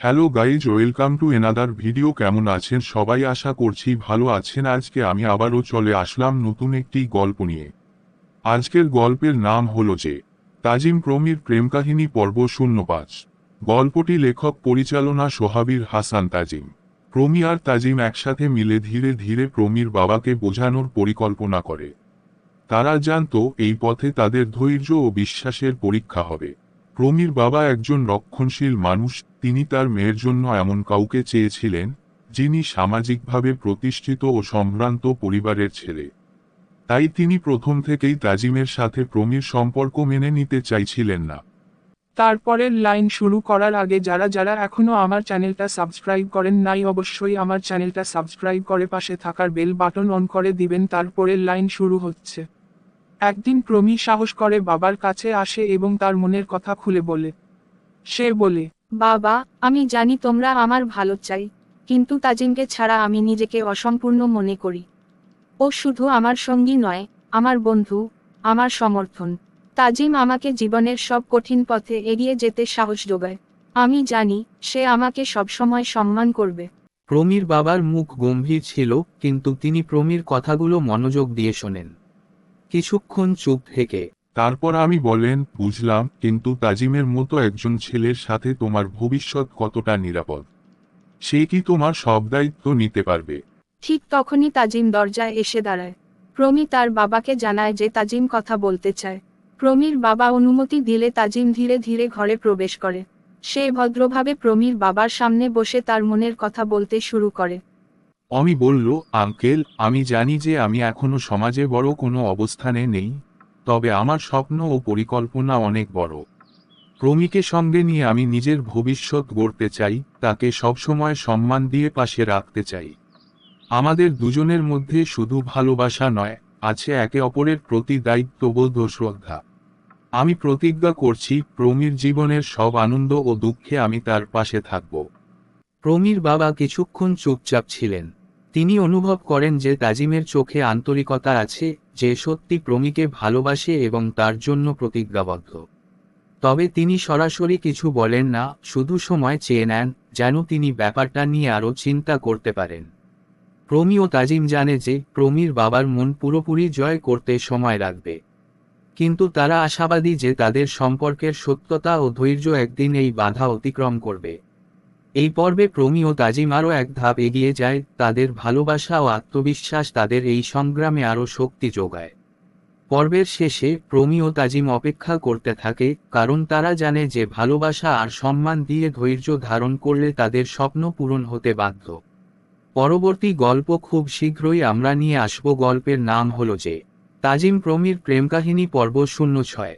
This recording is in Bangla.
Hello guys welcome to another video কেমন আছেন সবাই? আশা করছি ভালো আছেন। আজকে আমি আবারও চলে আসলাম নতুন একটি গল্প নিয়ে। আজকের গল্পের নাম হলো যে, তাজিম প্রমির প্রেম কাহিনী পর্ব শূন্য পাঁচ। গল্পটি লেখক, পরিচালনা সোহাবির হাসান তাজিম। প্রমি আর তাজিম একসাথে মিলে ধীরে ধীরে প্রমির বাবাকে বোঝানোর পরিকল্পনা করে। তারা জানতো এই পথে তাদের ধৈর্য ও বিশ্বাসের পরীক্ষা হবে। প্রমির বাবা একজন রক্ষণশীল মানুষ, তিনি তার মেয়ের জন্য এমন কাউকে চেয়েছিলেন, যিনি সামাজিকভাবে প্রতিষ্ঠিত ও সম্ভ্রান্ত পরিবারের ছেলে। তাই তিনি প্রথম থেকেই তাজিমের সাথে প্রমির সম্পর্ক মেনে নিতে চাইছিলেন না। তারপরের লাইন শুরু করার আগে যারা যারা এখনও আমার চ্যানেলটা সাবস্ক্রাইব করেন নাই, অবশ্যই আমার চ্যানেলটা সাবস্ক্রাইব করে পাশে থাকার বেল বাটন অন করে দিবেন, তারপরের লাইন শুরু হচ্ছে। একদিন প্রমি সাহস করে বাবার কাছে আসে এবং তার মনের কথা খুলে বলে। সে বলে বাবা আমি জানি তোমরা আমার ভালো চাই কিন্তু তাজিমকে ছাড়া আমি নিজেকে অসম্পূর্ণ মনে করি। ও শুধু আমার সঙ্গী নয় আমার বন্ধু আমার সমর্থন। তাজিম আমাকে জীবনের সব কঠিন পথে এড়িয়ে যেতে সাহস যোগায়। আমি জানি সে আমাকে সবসময় সম্মান করবে। প্রমীর বাবার মুখ গম্ভীর ছিল কিন্তু তিনি প্রমীর কথাগুলো মনোযোগ দিয়ে শোনেন। কিছুক্ষণ চুপ থেকে। তারপর আমি বলেন বুঝলাম কিন্তু তাজিমের মতো একজন ছেলের সাথে তোমার ভবিষ্যৎ কতটা নিরাপদ? সে কি তোমার সব দায়িত্ব নিতে পারবে? ঠিক তখনই তাজিম দরজায় এসে দাঁড়ায়। প্রমি তার বাবাকে জানায় যে তাজিম কথা বলতে চায়। প্রমির বাবা অনুমতি দিলে তাজিম ধীরে ধীরে ঘরে প্রবেশ করে। সে ভদ্রভাবে প্রমির বাবার সামনে বসে তার মনের কথা বলতে শুরু করে। অমি বলল, আঙ্কেল, আমি জানি যে আমি এখনও সমাজে বড় কোনো অবস্থানে নেই, তবে আমার স্বপ্ন ও পরিকল্পনা অনেক বড়। প্রমিকে সঙ্গে নিয়ে আমি নিজের ভবিষ্যৎ গড়তে চাই, তাকে সবসময় সম্মান দিয়ে পাশে রাখতে চাই। আমাদের দুজনের মধ্যে শুধু ভালোবাসা নয়, আছে একে অপরের প্রতি দায়িত্ববোধ ও শ্রদ্ধা। আমি প্রতিজ্ঞা করছি, প্রমির জীবনের সব আনন্দ ও দুঃখে আমি তার পাশে থাকব। প্রমীর বাবা কিছুক্ষণ চুপচাপ ছিলেন। তিনি অনুভব করেন যে তাজিমের চোখে আন্তরিকতা আছে, যে সত্যি প্রমীকে ভালোবাসে এবং তার জন্য প্রতিজ্ঞাবদ্ধ। তবে তিনি সরাসরি কিছু বলেন না, শুধু সময় চেয়ে নেন, যেন তিনি ব্যাপারটা নিয়ে আরও চিন্তা করতে পারেন। প্রমি ও তাজিম জানে যে, প্রমির বাবার মন পুরোপুরি জয় করতে সময় লাগবে। কিন্তু তারা আশাবাদী যে তাদের সম্পর্কের সত্যতা ও ধৈর্য একদিন এই বাধা অতিক্রম করবে। এই পর্বে প্রমি ও তাজিম আরও এক ধাপ এগিয়ে যায়, তাদের ভালোবাসা ও আত্মবিশ্বাস তাদের এই সংগ্রামে আরও শক্তি যোগায়। পর্বের শেষে প্রমি ও তাজিম অপেক্ষা করতে থাকে, কারণ তারা জানে যে ভালোবাসা আর সম্মান দিয়ে ধৈর্য ধারণ করলে তাদের স্বপ্ন পূরণ হতে বাধ্য। পরবর্তী গল্প খুব শীঘ্রই আমরা নিয়ে আসব, গল্পের নাম হলো যে, তাজিম প্রমির প্রেম কাহিনী পর্ব শূন্য ছয়।